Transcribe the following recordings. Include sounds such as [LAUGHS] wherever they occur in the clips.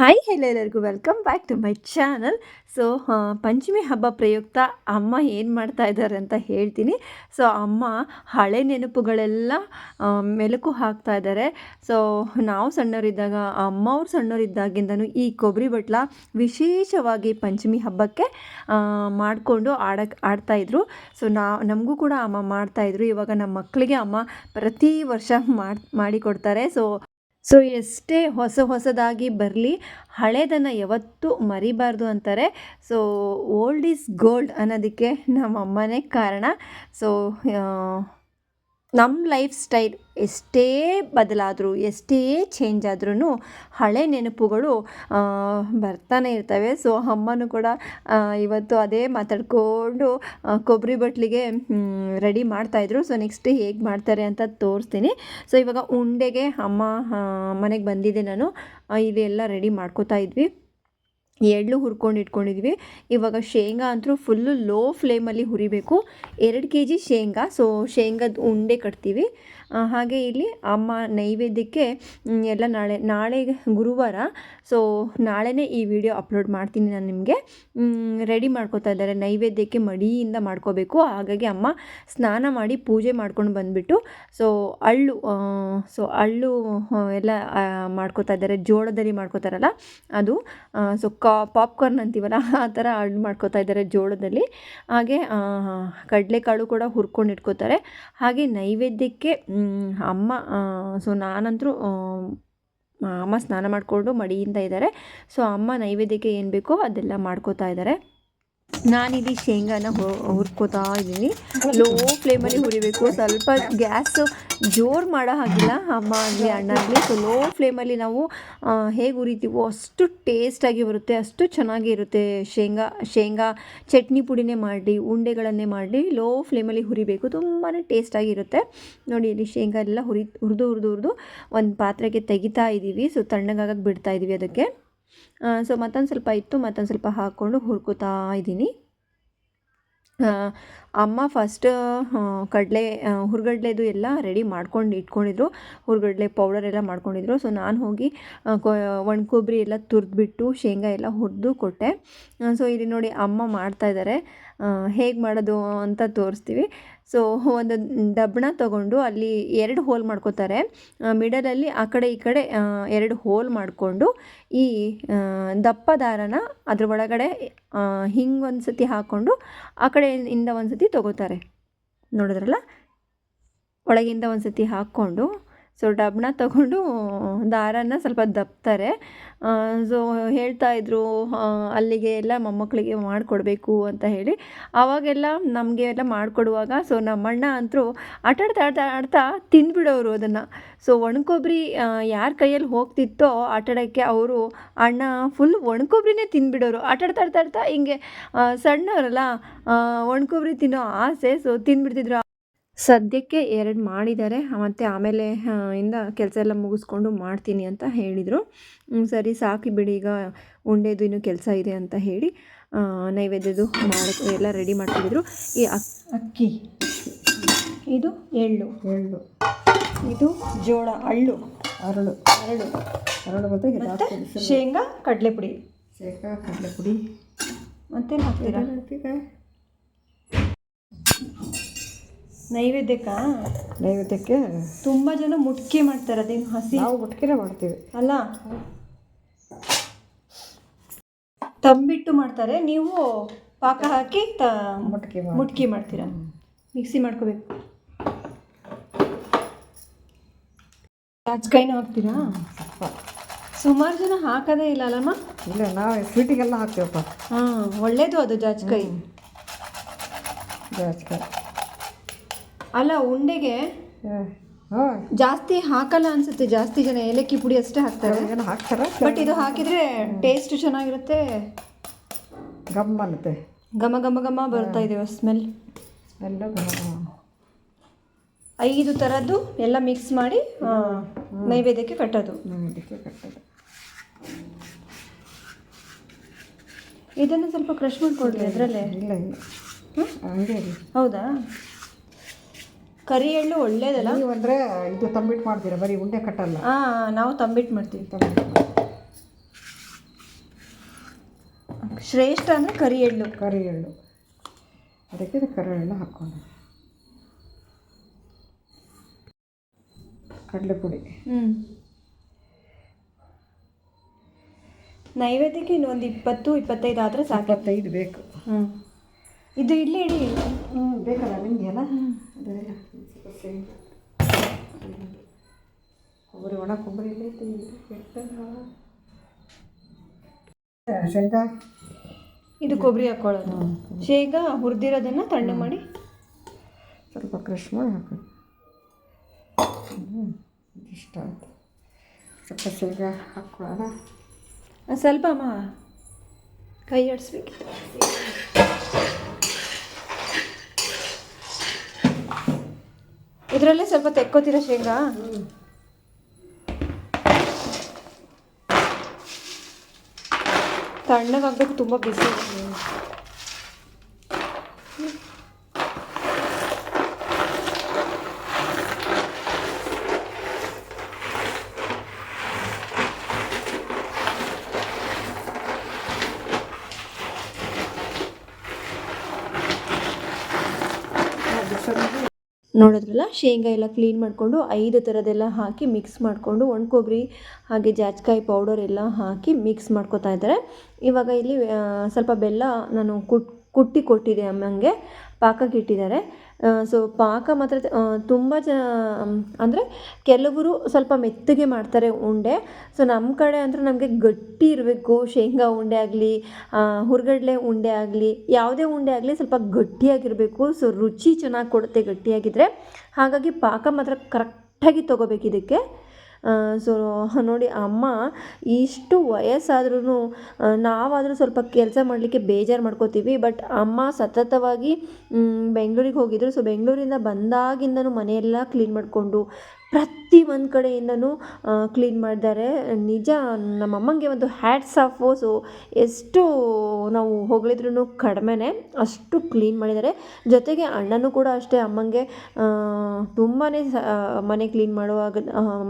Hi hello ಎಲ್ಲರಿಗೂ. Welcome back to my channel so Panchami ಹಬ್ಬ ಪ್ರಯುಕ್ತ ಅಮ್ಮ ಏನು ಮಾಡ್ತಾ ಇದ್ದಾರೆ ಅಂತ ಹೇಳ್ತೀನಿ. ಸೊ ಅಮ್ಮ ಹಳೆ ನೆನಪುಗಳೆಲ್ಲ ಮೆಲುಕು ಹಾಕ್ತಾ ಇದ್ದಾರೆ. ಸೊ ನಾವು ಸಣ್ಣವರಿದ್ದಾಗ ಅಮ್ಮ ಅವ್ರು ಸಣ್ಣವರಿದ್ದಾಗಿಂದನೂ ಈ ಕೊಬ್ಬರಿ ಬಟ್ಲ ವಿಶೇಷವಾಗಿ ಪಂಚಮಿ ಹಬ್ಬಕ್ಕೆ ಮಾಡಿಕೊಂಡು ಆಡಕ್ಕೆ ಆಡ್ತಾಯಿದ್ರು ಸೊ ನಾ, ನಮಗೂ ಕೂಡ ಅಮ್ಮ ಮಾಡ್ತಾಯಿದ್ರು ಇವಾಗ ನಮ್ಮ ಮಕ್ಕಳಿಗೆ ಅಮ್ಮ ಪ್ರತಿ ವರ್ಷ ಮಾಡಿ, ಮಾಡಿಕೊಡ್ತಾರೆ. ಸೊ ಸೊ ಎಷ್ಟೇ ಹೊಸ ಹೊಸದಾಗಿ ಬರಲಿ, ಹಳೇದನ್ನು ಯಾವತ್ತೂ ಮರಿಬಾರ್ದು ಅಂತಾರೆ. ಸೊ ಓಲ್ಡ್ ಈಸ್ ಗೋಲ್ಡ್ ಅನ್ನೋದಕ್ಕೆ ನಮ್ಮ ಅಮ್ಮನೇ ಕಾರಣ. ಸೊ ನಮ್ಮ ಲೈಫ್ ಸ್ಟೈಲ್ ಎಷ್ಟೇ ಬದಲಾದರೂ, ಎಷ್ಟೇ ಚೇಂಜ್ ಆದ್ರೂ ಹಳೆ ನೆನಪುಗಳು ಬರ್ತಾನೆ ಇರ್ತವೆ. ಸೊ ಅಮ್ಮನೂ ಕೂಡ ಇವತ್ತು ಅದೇ ಮಾತಾಡಿಕೊಂಡು ಕೊಬ್ಬರಿ ಬಟ್ಲಿಗೆ ರೆಡಿ ಮಾಡ್ತಾಯಿದ್ರು ಸೊ ನೆಕ್ಸ್ಟ್ ಹೇಗೆ ಮಾಡ್ತಾರೆ ಅಂತ ತೋರಿಸ್ತೀನಿ. ಸೊ ಇವಾಗ ಉಂಡೆಗೆ ಅಮ್ಮ ಮನೆಗೆ ಬಂದಿದ್ದೆ ನಾನು. ಇಲ್ಲಿ ರೆಡಿ ಮಾಡ್ಕೋತಾ ಇದ್ವಿ. ಎಳ್ಳು ಹುರ್ಕೊಂಡು ಇಟ್ಕೊಂಡಿದ್ವಿ. ಇವಾಗ ಶೇಂಗಾ ಅಂತೂ ಫುಲ್ಲು ಲೋ ಫ್ಲೇಮಲ್ಲಿ ಹುರಿಬೇಕು. ಎರಡು ಕೆ ಜಿ ಶೇಂಗಾ. ಸೊ ಶೇಂಗದ ಉಂಡೆ ಕಟ್ತೀವಿ. ಹಾಗೆ ಇಲ್ಲಿ ಅಮ್ಮ ನೈವೇದ್ಯಕ್ಕೆ ಎಲ್ಲ ನಾಳೆ ನಾಳೆ ಗುರುವಾರ. ಸೊ ನಾಳೆನೇ ಈ ವಿಡಿಯೋ ಅಪ್ಲೋಡ್ ಮಾಡ್ತೀನಿ ನಾನು ನಿಮಗೆ. ರೆಡಿ ಮಾಡ್ಕೋತಾ ಇದ್ದಾರೆ. ನೈವೇದ್ಯಕ್ಕೆ ಮಡಿಯಿಂದ ಮಾಡ್ಕೋಬೇಕು. ಹಾಗಾಗಿ ಅಮ್ಮ ಸ್ನಾನ ಮಾಡಿ ಪೂಜೆ ಮಾಡ್ಕೊಂಡು ಬಂದುಬಿಟ್ಟು ಸೊ ಅಳ್ಳು ಸೊ ಅಳ್ಳು ಎಲ್ಲ ಮಾಡ್ಕೋತಾ ಇದ್ದಾರೆ. ಜೋಳದಲ್ಲಿ ಮಾಡ್ಕೋತಾರಲ್ಲ ಅದು ಸೊ ಕಾ ಪಾಪ್ಕಾರ್ನ್ ಅಂತೀವಲ್ಲ ಆ ಥರ ಅಳ್ಳು ಮಾಡ್ಕೋತಾ ಇದ್ದಾರೆ ಜೋಳದಲ್ಲಿ. ಹಾಗೆ ಕಡಲೆಕಾಳು ಕೂಡ ಹುರ್ಕೊಂಡು ಇಟ್ಕೋತಾರೆ. ಹಾಗೆ ನೈವೇದ್ಯಕ್ಕೆ ಅಮ್ಮ ಸೊ ನಾನಂತರೂ ಅಮ್ಮ ಸ್ನಾನ ಮಾಡಿಕೊಂಡು ಮಡಿಯಿಂದ ಇದ್ದಾರೆ ಸೊ ಅಮ್ಮ ನೈವೇದ್ಯಕ್ಕೆ ಏನು ಬೇಕೋ ಅದೆಲ್ಲ ಮಾಡ್ಕೋತಾ ಇದ್ದಾರೆ ನಾನಿಲ್ಲಿ ಶೇಂಗಾನ ಹುರ್ಕೋತಾ ಇದ್ದೀನಿ. ಲೋ ಫ್ಲೇಮಲ್ಲಿ ಹುರಿಬೇಕು. ಸ್ವಲ್ಪ ಗ್ಯಾಸ್ ಜೋರು ಮಾಡೋ ಹಾಗಿಲ್ಲ. ಅಮ್ಮ ಆಗಲಿ, ಅಣ್ಣ ಆಗಲಿ. ಸೊ ಲೋ ಫ್ಲೇಮಲ್ಲಿ ನಾವು ಹೇಗೆ ಹುರಿತೀವೋ ಅಷ್ಟು ಟೇಸ್ಟಾಗಿ ಬರುತ್ತೆ. ಅಷ್ಟು ಚೆನ್ನಾಗಿ ಇರುತ್ತೆ ಶೇಂಗಾ ಶೇಂಗಾ ಚಟ್ನಿ ಪುಡಿನೇ ಮಾಡಿ ಉಂಡೆಗಳನ್ನೇ ಮಾಡಿ ಲೋ ಫ್ಲೇಮಲ್ಲಿ ಹುರಿಬೇಕು. ತುಂಬಾ ಟೇಸ್ಟಾಗಿರುತ್ತೆ ನೋಡಿ, ಇಲ್ಲಿ ಶೇಂಗಾ ಎಲ್ಲ ಹುರಿ, ಹುರಿದು ಹುರಿದು ಹುರಿದು ಒಂದು ಪಾತ್ರೆಗೆ ತೆಗಿತಾ ಇದ್ದೀವಿ ಸೊ ತಣ್ಣಗಾಗಕ್ಕೆ ಬಿಡ್ತಾ ಇದ್ದೀವಿ ಅದಕ್ಕೆ. ಸೊ ಮತ್ತೊಂದು ಸ್ವಲ್ಪ ಇತ್ತು, ಮತ್ತೊಂದು ಸ್ವಲ್ಪ ಹಾಕ್ಕೊಂಡು ಹುರ್ಕೋತಾ ಇದ್ದೀನಿ. ಅಮ್ಮ ಫಸ್ಟ್ ಕಡಲೆ ಹುರ್ಗಡ್ಲೆದು ಎಲ್ಲ ರೆಡಿ ಮಾಡ್ಕೊಂಡು ಇಟ್ಕೊಂಡಿದ್ರು. ಹುರ್ಗಡ್ಲೆ ಪೌಡರ್ ಎಲ್ಲ ಮಾಡ್ಕೊಂಡಿದ್ರು. ಸೊ ನಾನು ಹೋಗಿ ಒಣ ಕೊಬ್ಬರಿ ಎಲ್ಲ ತುರಿದ್ಬಿಟ್ಟು ಶೇಂಗಾ ಎಲ್ಲ ಹುರಿದು ಕೊಟ್ಟೆ. ಸೊ ಇಲ್ಲಿ ನೋಡಿ ಅಮ್ಮ ಮಾಡ್ತಾಯಿದ್ದಾರೆ ಹೇಗೆ ಮಾಡೋದು ಅಂತ ತೋರಿಸ್ತೀವಿ. ಸೊ [LAUGHS] ಒಂದು ಡಬ್ಬಣ ತಗೊಂಡು ಅಲ್ಲಿ ಎರಡು ಹೋಲ್ ಮಾಡ್ಕೋತಾರೆ. ಮಿಡಲಲ್ಲಿ ಆ ಕಡೆ ಈ ಕಡೆ ಎರಡು ಹೋಲ್ ಮಾಡಿಕೊಂಡು ಈ ದಪ್ಪ ದಾರನ ಅದ್ರ ಒಳಗಡೆ ಹಿಂಗೆ ಒಂದು ಸತಿ ಹಾಕ್ಕೊಂಡು ಆ ಕಡೆಯಿಂದ ಒಂದು ಸತಿ ತೊಗೋತಾರೆ. ನೋಡಿದ್ರಲ್ಲ? ಒಳಗಿಂದ ಒಂದು ಸತಿ ಹಾಕ್ಕೊಂಡು ಸೊ ಡಬ್ಬಣ ತಗೊಂಡು ದಾರನ ಸ್ವಲ್ಪ ದಪ್ತಾರೆ. ಸೊ ಹೇಳ್ತಾ ಇದ್ರು ಅಲ್ಲಿಗೆ ಎಲ್ಲ ಮೊಮ್ಮಕ್ಕಳಿಗೆ ಮಾಡಿಕೊಡ್ಬೇಕು ಅಂತ ಹೇಳಿ. ಆವಾಗೆಲ್ಲ ನಮಗೆ ಎಲ್ಲ ಮಾಡಿಕೊಡುವಾಗ ಸೊ ನಮ್ಮಣ್ಣ ಅಂತೂ ಆಟಾಡ್ತಾ ಆಡ್ತಾ ಆಡ್ತಾ ತಿಂದ್ಬಿಡೋರು ಅದನ್ನು. ಸೊ ಒಣಕೊಬ್ಬರಿ ಯಾರ ಕೈಯಲ್ಲಿ ಹೋಗ್ತಿತ್ತೋ ಆಟಾಡೋಕ್ಕೆ ಅವರು ಅಣ್ಣ ಫುಲ್ ಒಣಕೊಬ್ಬರಿನೇ ತಿಂದ್ಬಿಡೋರು. ಆಟಾಡ್ತಾ ಆಡ್ತಾ ಆಡ್ತಾ ಹಿಂಗೆ ಸಣ್ಣವರಲ್ಲ ಒಣಕೊಬ್ಬರಿ ತಿನ್ನೋ ಆಸೆ ಸೊ ತಿಂದ್ಬಿಡ್ತಿದ್ರು. ಸದ್ಯಕ್ಕೆ ಎರಡು ಮಾಡಿದ್ದಾರೆ. ಮತ್ತು ಆಮೇಲೆ ಇಂದ ಕೆಲಸ ಎಲ್ಲ ಮುಗಿಸ್ಕೊಂಡು ಮಾಡ್ತೀನಿ ಅಂತ ಹೇಳಿದರು. ಸರಿ ಸಾಕಿ ಬಿಡಿ ಈಗ ಉಂಡೆದು ಇನ್ನೂ ಕೆಲಸ ಇದೆ ಅಂತ ಹೇಳಿ ನೈವೇದ್ಯದು ಮಾಡಿ ಎಲ್ಲ ರೆಡಿ ಮಾಡ್ತಿದ್ರು ಈ ಅಕ್ ಅಕ್ಕಿ. ಇದು ಎಳ್ಳು. ಎಳ್ಳು. ಇದು ಜೋಳ ಅಳ್ಳು. ಅರಳು. ಅರಳು. ಅರಳು ಮತ್ತು ಶೇಂಗಾ ಶೇಂಗಾ ಕಡಲೆಪುಡಿ. ಶೇಂಗಾ ಕಡಲೆ ಪುಡಿ ಮತ್ತೇನು ಹಾಕ್ತೀರಾ ಈಗ ನೈವೇದ್ಯಕ್ಕ? ನೈವೇದ್ಯಕ್ಕೆ? ತುಂಬ ಜನ ಮುಟ್ಕೆ ಮಾಡ್ತಾರೆ ಅದೇನು ಹಸಿ? ನಾವು ಮುಟ್ಕಿನೇ ಮಾಡ್ತೀವಿ. ಅಲ್ಲ? ತಂಬಿಟ್ಟು ಮಾಡ್ತಾರೆ ನೀವು ಪಾಕ ಹಾಕಿ ತ ಮುಟ್ಕಿ ಮುಟ್ಕಿ ಮಾಡ್ತೀರಾ? ಮಿಕ್ಸಿ ಮಾಡ್ಕೋಬೇಕು. ಜಾಜ್ಕಾಯಿನೂ ಹಾಕ್ತೀರಾ? ಸುಮಾರು ಜನ ಹಾಕೋದೇ ಇಲ್ಲ ಅಲ್ಲಮ್ಮ? ಇಲ್ಲ ನಾವು ಸ್ವೀಟಿಗೆಲ್ಲ ಹಾಕ್ತೀವಪ್ಪ. ಹಾಂ ಒಳ್ಳೇದು ಅದು ಜಾಜ್ಕಾಯಿ ಜಾಸ್ತಿ ಅಲ್ಲ ಉಂಡೆಗೆ ಜಾಸ್ತಿ ಹಾಕಲ್ಲ ಅನ್ಸುತ್ತೆ ಜಾಸ್ತಿ ಜನ ಏಲಕ್ಕಿ ಪುಡಿ ಅಷ್ಟೇ ಹಾಕ್ತಾರೆ. ಏನೋ ಹಾಕ್ತಾರೆ. ಬಟ್ ಇದು ಹಾಕಿದ್ರೆ ಟೇಸ್ಟ್ ಚೆನ್ನಾಗಿರುತ್ತೆ. ಗಮ್ ಅನ್ನತ್ತೆ ಘಮ ಘಮ ಘಮ ಬರ್ತಾ ಇದೆ ಸ್ಮೆಲ್ ಎಲ್ಲ ಐದು ಥರದ್ದು ಎಲ್ಲ ಮಿಕ್ಸ್ ಮಾಡಿ ನೈವೇದ್ಯಕ್ಕೆ ಕಟ್ಟೋದು. ನೈವೇದ್ಯಕ್ಕೆ ಕಟ್ಟೋದು. ಇದನ್ನು ಸ್ವಲ್ಪ ಕ್ರಶ್ ಮಾಡ್ಕೊಡ್ರಿ ಅದರಲ್ಲೇ. ಇಲ್ಲ ಇಲ್ಲ. ಹೌದಾ? ಕರಿ ಎಳ್ಳು ಒಳ್ಳೇದಲ್ಲ? ನೀವು ಅಂದರೆ ಇದು ತಂಬಿಟ್ಟು ಮಾಡ್ತೀರಾ? ಬರೀ ಉಂಡೆ ಕಟ್ಟಲ್ಲ? ಹಾಂ ನಾವು ತಂಬಿಟ್ಟು ಮಾಡ್ತೀವಿ. ತಂಬಿಟ್ಟು ಶ್ರೇಷ್ಠ ಅಂದರೆ ಕರಿ ಎಳ್ಳು. ಕರಿ ಎಳ್ಳು. ಅದಕ್ಕೆ ಕರಿ ಎಳ್ಳು ಹಾಕ್ಕೊಂಡು ಕಡಲೆಪುಡಿ. ಹ್ಞೂ ನೈವೇದ್ಯಕ್ಕೆ ಇನ್ನೊಂದು ಇಪ್ಪತ್ತು ಇಪ್ಪತ್ತೈದು ಆದರೆ ಸಾಕು. ಇಪ್ಪತ್ತೈದು ಬೇಕು. ಹ್ಞೂ ಇದು ಇಲ್ಲಿ ಇಡಿ. ಹ್ಞೂ ಬೇಕಲ್ಲ ನಿಮಗೆ ಅಲ್ಲ? ಅದೆಲ್ಲ ಶೇಂಗಾ ಕೊಬ್ಬರಿ ಒಣ ಕೊಬ್ಬರಿ ಎಲ್ಲ ಐತೆ ಶೇಂಗಾ ಇದು ಕೊಬ್ಬರಿ ಹಾಕ್ಕೊಳ್ಳೋದು ಶೇಂಗಾ ಹುರಿದಿರೋದನ್ನು ತಣ್ಣಗೆ ಮಾಡಿ. ಸ್ವಲ್ಪ ಕ್ರಷ್ ಮಾಡಿ ಹಾಕಿ. ಇಷ್ಟ ಆಯಿತು. ಸ್ವಲ್ಪ ಶೇಂಗಾ ಹಾಕ್ಕೊಳ್ಳೋಣ ಸ್ವಲ್ಪ ಅಮ್ಮ ಕೈ ಆಡಿಸ್ಬೇಕು ಇದರಲ್ಲೇ ಸ್ವಲ್ಪ ತೆಕ್ಕೋತೀರಾ ಶೇಂಗಾ? ತಣ್ಣಗಾಗಬೇಕು ತುಂಬ ಬಿಸಿ. ನೋಡಿದ್ರಲ್ಲ, ಶೇಂಗಾ ಎಲ್ಲ ಕ್ಲೀನ್ ಮಾಡಿಕೊಂಡು ಐದು ಥರದೆಲ್ಲ ಹಾಕಿ ಮಿಕ್ಸ್ ಮಾಡಿಕೊಂಡು ಒಣ ಕೊಬ್ಬರಿ ಹಾಗೆ ಜಾಜ್ಕಾಯಿ ಪೌಡರ್ ಎಲ್ಲ ಹಾಕಿ ಮಿಕ್ಸ್ ಮಾಡ್ಕೊತಾ ಇದ್ದಾರೆ. ಇವಾಗ ಇಲ್ಲಿ ಸ್ವಲ್ಪ ಬೆಲ್ಲ ನಾನು ಕುಟ್ ಕುಟ್ಟಿ ಕೊಟ್ಟಿದೆ ಅಮ್ಮಂಗೆ, ಪಾಕಕ್ಕೆ ಇಟ್ಟಿದ್ದಾರೆ. ಸೊ ಪಾಕ ಮಾತ್ರ ತುಂಬ ಜ ಅಂದರೆ ಕೆಲವರು ಸ್ವಲ್ಪ ಮೆತ್ತಗೆ ಮಾಡ್ತಾರೆ ಉಂಡೆ. ಸೊ ನಮ್ಮ ಕಡೆ ಅಂದರೆ ನಮಗೆ ಗಟ್ಟಿ ಇರಬೇಕು. ಶೇಂಗಾ ಉಂಡೆ ಆಗಲಿ ಹುರ್ಗಡ್ಲೆ ಉಂಡೆ ಆಗಲಿ, ಯಾವುದೇ ಉಂಡೆ ಆಗಲಿ ಸ್ವಲ್ಪ ಗಟ್ಟಿಯಾಗಿರಬೇಕು. ಸೊ ರುಚಿ ಚೆನ್ನಾಗಿ ಕೊಡುತ್ತೆ ಗಟ್ಟಿಯಾಗಿದ್ದರೆ ಹಾಗಾಗಿ ಪಾಕ ಮಾತ್ರ ಕರೆಕ್ಟಾಗಿ ತೊಗೋಬೇಕು ಇದಕ್ಕೆ. ಸೊ, ನೋಡಿ, ಅಮ್ಮ, ಇಷ್ಟು ವಯಸ್ಸಾದ್ರೂ ನಾವಾದರೂ ಸ್ವಲ್ಪ ಕೆಲಸ ಮಾಡಲಿಕ್ಕೆ ಬೇಜಾರು ಮಾಡ್ಕೋತೀವಿ, ಬಟ್ ಅಮ್ಮ ಸತತವಾಗಿ ಬೆಂಗಳೂರಿಗೆ ಹೋಗಿದ್ರು, ಸೊ ಬೆಂಗಳೂರಿಂದ ಬಂದಾಗಿಂದನೂ ಮನೆಯೆಲ್ಲ ಕ್ಲೀನ್ ಮಾಡಿಕೊಂಡು ಪ್ರತಿ ಒಂದು ಕಡೆಯಿಂದನೂ ಕ್ಲೀನ್ ಮಾಡಿದ್ದಾರೆ ನಿಜ, ನಮ್ಮ ಅಮ್ಮಂಗೆ ಒಂದು ಹ್ಯಾಟ್ಸ್ ಆಫ್ ಸೊ ಎಷ್ಟು ನಾವು ಹೊಗಳಿದ್ರೂ ಕಡಿಮೆನೇ ಅಷ್ಟು ಕ್ಲೀನ್ ಮಾಡಿದ್ದಾರೆ ಜೊತೆಗೆ ಅಣ್ಣನೂ ಕೂಡ ಅಷ್ಟೇ, ಅಮ್ಮಂಗೆ ತುಂಬಾ ಮನೆ ಕ್ಲೀನ್ ಮಾಡುವಾಗ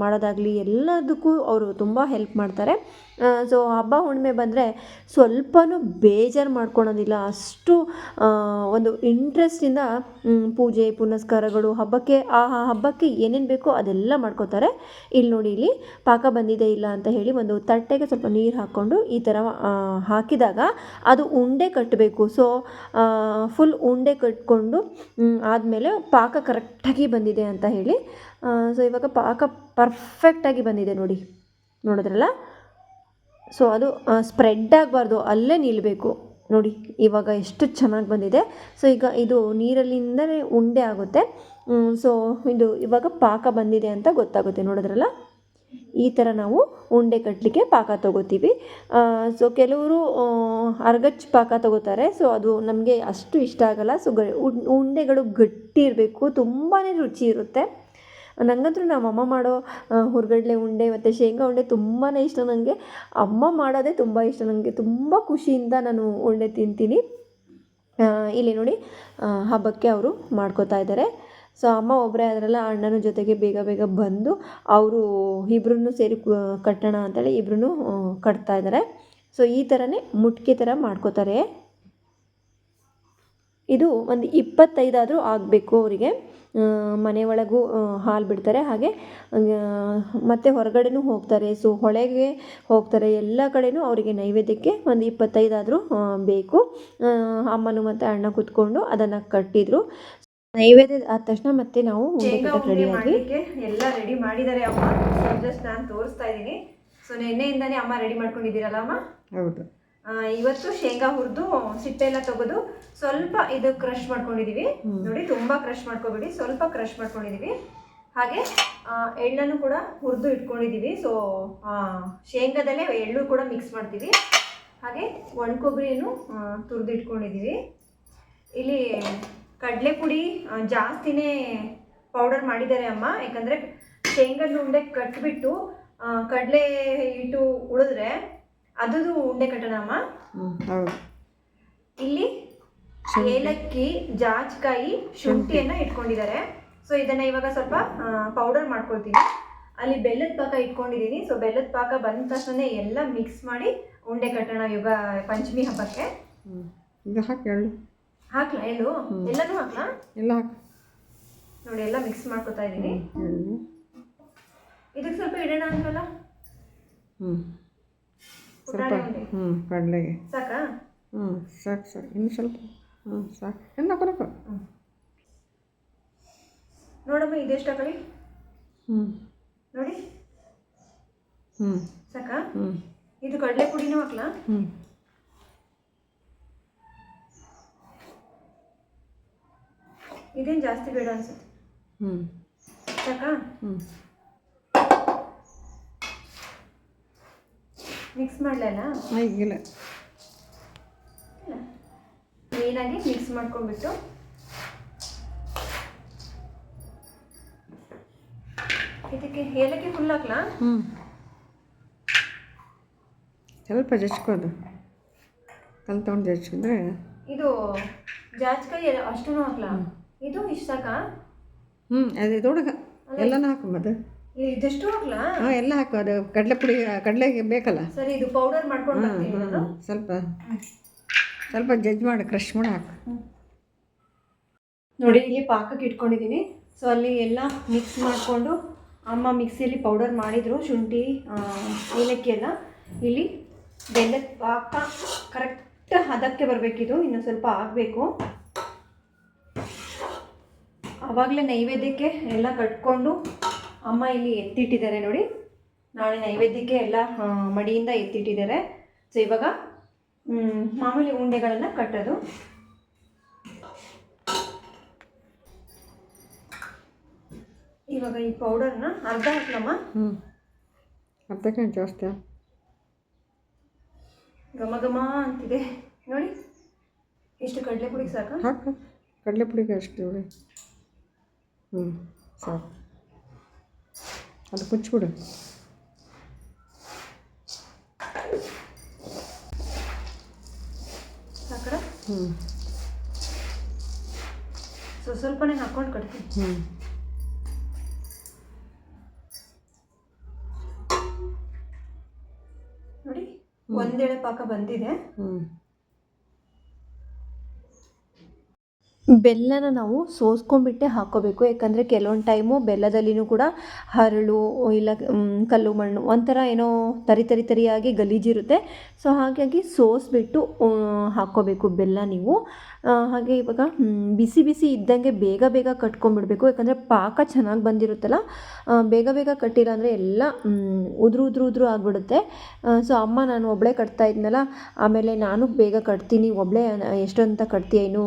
ಮಾಡೋದಾಗಲಿ ಎಲ್ಲದಕ್ಕೂ ಅವರು ತುಂಬ ಹೆಲ್ಪ್ ಮಾಡ್ತಾರೆ. ಸೊ ಹಬ್ಬ ಹುಣ್ಣಿಮೆ ಬಂದರೆ ಸ್ವಲ್ಪನೂ ಬೇಜಾರು ಮಾಡ್ಕೊಳೋದಿಲ್ಲ. ಅಷ್ಟು ಒಂದು ಇಂಟ್ರೆಸ್ಟಿಂದ ಪೂಜೆ, ಪುನಸ್ಕಾರಗಳು, ಹಬ್ಬಕ್ಕೆ, ಆ ಹಬ್ಬಕ್ಕೆ ಏನೇನು ಬೇಕೋ ಅದೆಲ್ಲ ಮಾಡ್ಕೋತಾರೆ. ಇಲ್ಲಿ ನೋಡಿ ಇಲ್ಲಿ ಪಾಕ ಬಂದಿದೆ ಇಲ್ಲ ಅಂತ ಹೇಳಿ ಒಂದು ತಟ್ಟೆಗೆ ಸ್ವಲ್ಪ ನೀರು ಹಾಕ್ಕೊಂಡು ಈ ಥರ ಹಾಕಿದಾಗ ಅದು ಉಂಡೆ ಕಟ್ಟಬೇಕು ಸೊ ಫುಲ್ ಉಂಡೆ ಕಟ್ಕೊಂಡು ಆದಮೇಲೆ ಪಾಕ ಕರೆಕ್ಟಾಗಿ ಬಂದಿದೆ ಅಂತ ಹೇಳಿ ಸೊ ಇವಾಗ ಪಾಕ ಪರ್ಫೆಕ್ಟಾಗಿ ಬಂದಿದೆ ನೋಡಿ. ನೋಡಿದ್ರಲ್ಲ? ಸೊ ಅದು ಸ್ಪ್ರೆಡ್ ಆಗಬಾರ್ದು. ಅಲ್ಲೇ ನಿಲ್ಲಬೇಕು ನೋಡಿ, ಇವಾಗ ಎಷ್ಟು ಚೆನ್ನಾಗಿ ಬಂದಿದೆ. ಸೊ ಈಗ ಇದು ನೀರಲ್ಲಿಂದಲೇ ಉಂಡೆ ಆಗುತ್ತೆ. ಸೊ ಇದು ಇವಾಗ ಪಾಕ ಬಂದಿದೆ ಅಂತ ಗೊತ್ತಾಗುತ್ತೆ ನೋಡಿದ್ರಲ್ಲ? ಈ ಥರ ನಾವು ಉಂಡೆ ಕಟ್ಟಲಿಕ್ಕೆ ಪಾಕ ತಗೋತೀವಿ. ಸೊ ಕೆಲವರು ಅರ್ಗಚ್ ಪಾಕ ತಗೋತಾರೆ. ಸೊ ಅದು ನಮಗೆ ಅಷ್ಟು ಇಷ್ಟ ಆಗಲ್ಲ. ಸೊ ಗ, ಉಂಡೆಗಳು ಗಟ್ಟಿ ಇರಬೇಕು. ತುಂಬಾ ರುಚಿ ಇರುತ್ತೆ. ನನಗಂತೂ ನಮ್ಮಮ್ಮ ಮಾಡೋ ಹುರ್ಗಡ್ಲೆ ಉಂಡೆ ಮತ್ತು ಶೇಂಗಾ ಉಂಡೆ ತುಂಬಾ ಇಷ್ಟ ನನಗೆ ಅಮ್ಮ ಮಾಡೋದೇ ತುಂಬ ಇಷ್ಟ ನನಗೆ ತುಂಬ ಖುಷಿಯಿಂದ ನಾನು ಉಂಡೆ ತಿಂತೀನಿ. ಇಲ್ಲಿ ನೋಡಿ ಹಬ್ಬಕ್ಕೆ ಅವರು ಮಾಡ್ಕೋತಾ ಇದ್ದಾರೆ. ಸೊ, ಅಮ್ಮ ಒಬ್ಬರೇ ಅದರಲ್ಲ ಅಣ್ಣನ ಜೊತೆಗೆ ಬೇಗ ಬೇಗ ಬಂದು ಅವರು ಇಬ್ರು ಸೇರಿ ಕಟ್ಟೋಣ ಅಂತೇಳಿ ಇಬ್ರು ಕಟ್ತಾ ಇದ್ದಾರೆ. ಸೊ, ಈ ಥರನೇ ಮುಟ್ಕೆ ಥರ ಮಾಡ್ಕೋತಾರೆ. ಇದು ಒಂದು ಇಪ್ಪತ್ತೈದಾದರೂ ಆಗಬೇಕು ಅವರಿಗೆ. ಮನೆ ಒಳಗೂ ಹಾಲು ಬಿಡ್ತಾರೆ. ಹಾಗೆ ಮತ್ತು ಹೊರಗಡೆನೂ ಹೋಗ್ತಾರೆ. ಸೊ ಹೊಳೆಗೆ ಹೋಗ್ತಾರೆ. ಎಲ್ಲ ಕಡೆನೂ ಅವರಿಗೆ ನೈವೇದ್ಯಕ್ಕೆ ಒಂದು ಇಪ್ಪತ್ತೈದಾದರೂ ಬೇಕು. ಅಮ್ಮನು ಮತ್ತು ಅಣ್ಣ ಕೂತ್ಕೊಂಡು ಅದನ್ನು ಕಟ್ಟಿದ್ರು. ನೈವೇದ್ಯ ಆದ ತಕ್ಷಣ ಮತ್ತೆ ನಾವು ರೆಡಿ ಆಗಿ ಎಲ್ಲ ರೆಡಿ ಮಾಡಿದ್ದಾರೆ ಅಮ್ಮ. ಜಸ್ಟ್ ನಾನು ತೋರಿಸ್ತಾ ಇದ್ದೀನಿ. ಸೊ ನೆನ್ನೆಯಿಂದಾನೇ ಅಮ್ಮ ರೆಡಿ ಮಾಡ್ಕೊಂಡಿದ್ದೀರಲ್ಲ ಅಮ್ಮ? ಹೌದು. ಇವತ್ತು ಶೇಂಗಾ ಹುರಿದು ಸಿಪ್ಪೆ ಎಲ್ಲ ತೆಗೆದು ಸ್ವಲ್ಪ ಇದು ಕ್ರಷ್ ಮಾಡ್ಕೊಂಡಿದೀವಿ. ನೋಡಿ ತುಂಬಾ ಕ್ರಷ್ ಮಾಡ್ಕೋಬೇಡಿ. ಸ್ವಲ್ಪ ಕ್ರಷ್ ಮಾಡ್ಕೊಂಡಿದೀವಿ. ಹಾಗೆ ಎಳ್ಳನ್ನು ಕೂಡ ಹುರಿದು ಇಟ್ಕೊಂಡಿದೀವಿ. ಸೊ ಶೇಂಗಾದಲ್ಲೇ ಎಳ್ಳು ಕೂಡ ಮಿಕ್ಸ್ ಮಾಡ್ತೀವಿ. ಹಾಗೆ ಒಣ ಕೊಬ್ಬರಿಯನ್ನು ತುರಿದು ಇಟ್ಕೊಂಡಿದೀವಿ. ಇಲ್ಲಿ ಕಡಲೆ ಪುಡಿ ಜಾಸ್ತಿನೇ ಪೌಡರ್ ಮಾಡಿದ್ದಾರೆ ಅಮ್ಮ. ಯಾಕಂದರೆ ಶೇಂಗದ ಉಂಡೆ ಕಟ್ಬಿಟ್ಟು ಕಡಲೆ ಹಿಟ್ಟು ಉಳಿದ್ರೆ ಅದದು ಉಂಡೆ ಕಟ್ಟಣಮ್ಮ ಹೌದು. ಇಲ್ಲಿ ಏಲಕ್ಕಿ ಜಾಜ್ಕಾಯಿ ಶುಂಠಿಯನ್ನ ಇಟ್ಕೊಂಡಿದ್ದಾರೆ ಸೊ ಇದನ್ನ ಇವಾಗ ಸ್ವಲ್ಪ ಪೌಡರ್ ಮಾಡ್ಕೊಳ್ತೀನಿ. ಅಲ್ಲಿ ಬೆಲ್ಲದ ಪಾಕ ಇಟ್ಕೊಂಡಿದ್ದೀನಿ ಸೊ ಬೆಲ್ಲದ ಪಾಕ ಬಂದ ತಕ್ಷಣ ಎಲ್ಲ ಮಿಕ್ಸ್ ಮಾಡಿ ಉಂಡೆ ಕಟ್ಟೋಣ ಯುಗ ಪಂಚಮಿ ಹಬ್ಬಕ್ಕೆ. ಹ್ಞೂ ಇದು ಹಾಕಿ ಎಳ್ಳು. ಹಾಕ್ಲಾ ಎಳ್ಳು? ಎಲ್ಲನೂ ಹಾಕ್ಲಾ? ಎಲ್ಲ ಹಾಕಿ. ನೋಡಿ ಎಲ್ಲ ಮಿಕ್ಸ್ ಮಾಡ್ಕೊತಾ ಇದ್ದೀನಿ ಇದಕ್ಕೆ ಸ್ವಲ್ಪ ಇಡೋಣ ಅಂತಲ್ಲ ಹ್ಞೂ ಸ್ವಲ್ಪ ಹ್ಞೂ ಕಡಲೆಗೆ. ಸಾಕಾ? ಹ್ಞೂ ಸಾಕು ಸಾಕು. ಇನ್ನು ಸ್ವಲ್ಪ ಹ್ಞೂ ಸಾಕು. ಇನ್ನು ಕೊಡಬೇಕು ನೋಡಮ್ಮ ಇದೆಷ್ಟು ಹಾಕಳಿ ಹ್ಞೂ ನೋಡಿ. ಹ್ಞೂ ಸಾಕಾ? ಹ್ಞೂ ಇದು ಕಡಲೆ ಪುಡಿನೂ ಹಾಕ್ಲಾ ಹ್ಞೂ ಇದೇನು ಜಾಸ್ತಿ ಬೇಡ ಅನ್ಸುತ್ತೆ. ಹ್ಞೂ ಸಾಕಾ? ಹ್ಞೂ ಮಿಕ್ಸ್ ಮಾಡಲಲ್ಲ ಇಲ್ಲ. ಕ್ಲೀನಾಗಿ ಮಿಕ್ಸ್ ಮಾಡ್ಕೊಂಡ್ಬಿಟ್ಟು. ಇದಕ್ಕೆ ಏಲಕ್ಕಿ ಫುಲ್ ಹಾಕ್ಲಾ? ಹ್ಞೂ ಸ್ವಲ್ಪ ಜಚ್ಕೋದು ಕಲ್ ತೊಗೊಂಡು ಜಚ್ಚಿದ್ರೆ ಇದು ಜಾಜ್ಕಾಯಿ ಅಷ್ಟೂ ಹಾಕ್ಲಾ? ಇದು ಇಷ್ಟು ಸಾಕಾ ಹ್ಞೂ ಅದು. ಇದೊಳಗೆ ಎಲ್ಲನೂ ಹಾಕೊಂಬದು. ಇದೆಷ್ಟು ಹಾಕ್ಲಾ? ಹಾಂ ಎಲ್ಲ ಹಾಕು. ಅದು ಕಡಲೆ ಪುಡಿ ಕಡಲೆಗೆ ಬೇಕಲ್ಲ? ಸರಿ ಇದು ಪೌಡರ್ ಮಾಡ್ಕೊಂಡು ಬರ್ತೀನಿ ನಾನು. ಸ್ವಲ್ಪ. ಸ್ವಲ್ಪ ಜಜ್ಜ್ ಮಾಡಿ ಕ್ರಶ್ ಮಾಡಿ ಹಾಕು. ನೋಡಿ ಇಲ್ಲಿ ಪಾಕಕ್ಕೆ ಇಟ್ಕೊಂಡಿದ್ದೀನಿ. ಸೊ ಅಲ್ಲಿ ಎಲ್ಲ ಮಿಕ್ಸ್ ಮಾಡಿಕೊಂಡು ಅಮ್ಮ ಮಿಕ್ಸಿಯಲ್ಲಿ ಪೌಡರ್ ಮಾಡಿದರು ಶುಂಠಿ ಏಲಕ್ಕಿ ಎಲ್ಲ. ಇಲ್ಲಿ ಬೆಲ್ಲದ ಪಾಕ ಕರೆಕ್ಟ್ ಹದಕ್ಕೆ ಬರಬೇಕಿದು ಇನ್ನು ಸ್ವಲ್ಪ ಆಗಬೇಕು. ಆವಾಗಲೇ ನೈವೇದ್ಯಕ್ಕೆ ಎಲ್ಲ ಕಟ್ಕೊಂಡು ಅಮ್ಮ ಇಲ್ಲಿ ಎತ್ತಿಟ್ಟಿದ್ದಾರೆ ನೋಡಿ. ನಾಳೆ ನೈವೇದ್ಯಕ್ಕೆ ಎಲ್ಲ ಮಡಿಯಿಂದ ಎತ್ತಿಟ್ಟಿದ್ದಾರೆ. ಸೊ ಇವಾಗ ಮಾಮೂಲಿ ಉಂಡೆಗಳನ್ನು ಕಟ್ಟೋದು. ಇವಾಗ ಈ ಪೌಡರ್ನ ಅರ್ಧ ಹಾಕ್ಲಮ್ಮ ಹ್ಞೂ ಅರ್ಧಕ್ಕಿಂತ ಜಾಸ್ತಿ. ಗಮ ಘಮ ಘಮ ಅಂತಿದೆ. ನೋಡಿ ಇಷ್ಟು ಕಡಲೆ ಪುಡಿಗೆ ಸಾಕು? ಹಾಕು. ಕಡಲೆ ಪುಡಿಗೆ ಅಷ್ಟು ನೋಡಿ. ಹ್ಞೂ ಸಾಕು. ಅದು ಮುಚ್ಚಿಬಿಡು. ಹ್ಞೂ ಸೊ ಸ್ವಲ್ಪ ನೀನು ಹಾಕೊಂಡು ಕಟ್ತೀನಿ ಹ್ಞೂ ನೋಡಿ ಒಂದೇಳೆ ಪಾಕ ಬಂದಿದೆ. ಹ್ಞೂ ಬೆಲ್ಲನ ನಾವು ಸೋಸ್ಕೊಂಡ್ಬಿಟ್ಟೆ ಹಾಕೋಬೇಕು. ಯಾಕಂದರೆ ಕೆಲವೊಂದು ಟೈಮು ಬೆಲ್ಲದಲ್ಲಿನೂ ಕೂಡ ಹರಳು, ಇಲ್ಲ ಕಲ್ಲು, ಮಣ್ಣು ಒಂಥರ ಏನೋ ತರಿ ತರಿ, ತರಿಯಾಗಿ ಗಲೀಜಿರುತ್ತೆ. ಸೊ, ಹಾಗಾಗಿ ಸೋಸ್ಬಿಟ್ಟು ಹಾಕ್ಕೋಬೇಕು ಬೆಲ್ಲ ನೀವು. ಹಾಗೆ ಇವಾಗ ಬಿಸಿ ಬಿಸಿ ಇದ್ದಂಗೆ ಬೇಗ ಬೇಗ ಕಟ್ಕೊಂಡ್ಬಿಡ್ಬೇಕು. ಯಾಕಂದರೆ ಪಾಕ ಚೆನ್ನಾಗಿ ಬಂದಿರುತ್ತಲ್ಲ ಬೇಗ ಬೇಗ ಕಟ್ಟಿಲ್ಲ ಅಂದರೆ ಎಲ್ಲ ಉದುರು ಉದುರು ಉದುರು ಆಗಿಬಿಡುತ್ತೆ. ಸೊ, ಅಮ್ಮ, ನಾನು ಒಬ್ಬಳೇ ಕಟ್ತಾ ಇದ್ನಲ್ಲ, ಆಮೇಲೆ ನಾನು ಬೇಗ ಕಟ್ತೀನಿ ಒಬ್ಬಳೇ ಎಷ್ಟೊಂತ ಕಟ್ತೀಯ ಇನ್ನು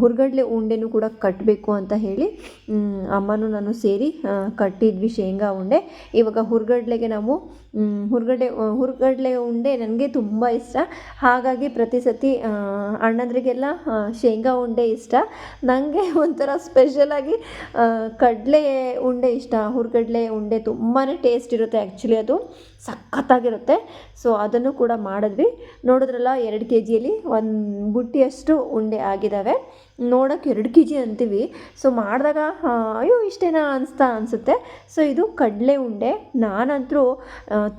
ಹುರ್ಗಡ್ಲೆ ಉಂಡೆನೂ ಕೂಡ ಕಟ್ಟಬೇಕು ಅಂತ ಹೇಳಿ ಅಮ್ಮನೂ ನಾನು ಸೇರಿ ಕಟ್ಟಿದ್ವಿ ಶೇಂಗಾ ಉಂಡೆ. ಇವಾಗ ಹುರ್ಗಡ್ಲೆಗೆ ನಾವು ಹುರ್ಗಡ್ಲೆ ಹುರ್ಗಡ್ಲೆ ಉಂಡೆ ನನಗೆ ತುಂಬ ಇಷ್ಟ. ಹಾಗಾಗಿ ಪ್ರತಿ ಸತಿ ಅಣ್ಣಂದ್ರಿಗೆಲ್ಲ ಶೇಂಗಾ ಉಂಡೆ ಇಷ್ಟ. ನನಗೆ ಒಂಥರ ಸ್ಪೆಷಲಾಗಿ ಕಡಲೆ ಉಂಡೆ ಇಷ್ಟ. ಹುರ್ಗಡ್ಲೆ ಉಂಡೆ ತುಂಬಾ ಟೇಸ್ಟ್ ಇರುತ್ತೆ ಆ್ಯಕ್ಚುಲಿ ಅದು. ಸಖತ್ತಾಗಿರುತ್ತೆ. ಸೊ ಅದನ್ನು ಕೂಡ ಮಾಡಿದ್ವಿ. ನೋಡಿದ್ರಲ್ಲ, ಎರಡು ಕೆ ಜಿಯಲ್ಲಿ ಒಂದು ಬುಟ್ಟಿಯಷ್ಟು ಉಂಡೆ ಆಗಿದ್ದಾವೆ. ನೋಡೋಕೆ ಎರಡು ಕೆ ಜಿ ಅಂತೀವಿ. ಸೊ ಮಾಡಿದಾಗ ಅಯ್ಯೋ, ಇಷ್ಟೇನಾ ಅನಿಸ್ತಾ ಅನಿಸುತ್ತೆ. ಸೊ ಇದು ಕಡಲೆ ಉಂಡೆ. ನಾನಂತರೂ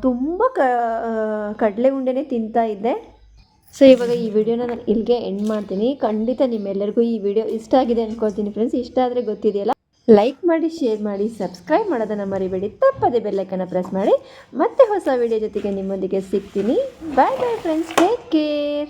ತುಂಬ ಕ ಕಡಲೆ ಉಂಡೆನೇ ತಿಂತಾ ಇದ್ದೆ. ಸೊ ಇವಾಗ ಈ ವಿಡಿಯೋನ ನಾನು ಇಲ್ಲಿಗೆ ಎಂಡ್ ಮಾಡ್ತೀನಿ. ಖಂಡಿತ ನಿಮ್ಮೆಲ್ಲರಿಗೂ ಈ ವಿಡಿಯೋ ಇಷ್ಟ ಆಗಿದೆ ಅನ್ಕೋತೀನಿ ಫ್ರೆಂಡ್ಸ್ ಇಷ್ಟ ಆದರೆ ಗೊತ್ತಿದೆಯಲ್ಲ? ಲೈಕ್ ಮಾಡಿ ಶೇರ್ ಮಾಡಿ ಸಬ್ಸ್ಕ್ರೈಬ್ ಮಾಡೋದನ್ನು ಮರಿಬೇಡಿ. ತಪ್ಪದೆ ಬೆಲ್ಲೈಕನ್ನು ಪ್ರೆಸ್ ಮಾಡಿ. ಮತ್ತೆ ಹೊಸ ವಿಡಿಯೋ ಜೊತೆಗೆ ನಿಮ್ಮೊಂದಿಗೆ ಸಿಗ್ತೀನಿ. Bye bye friends take care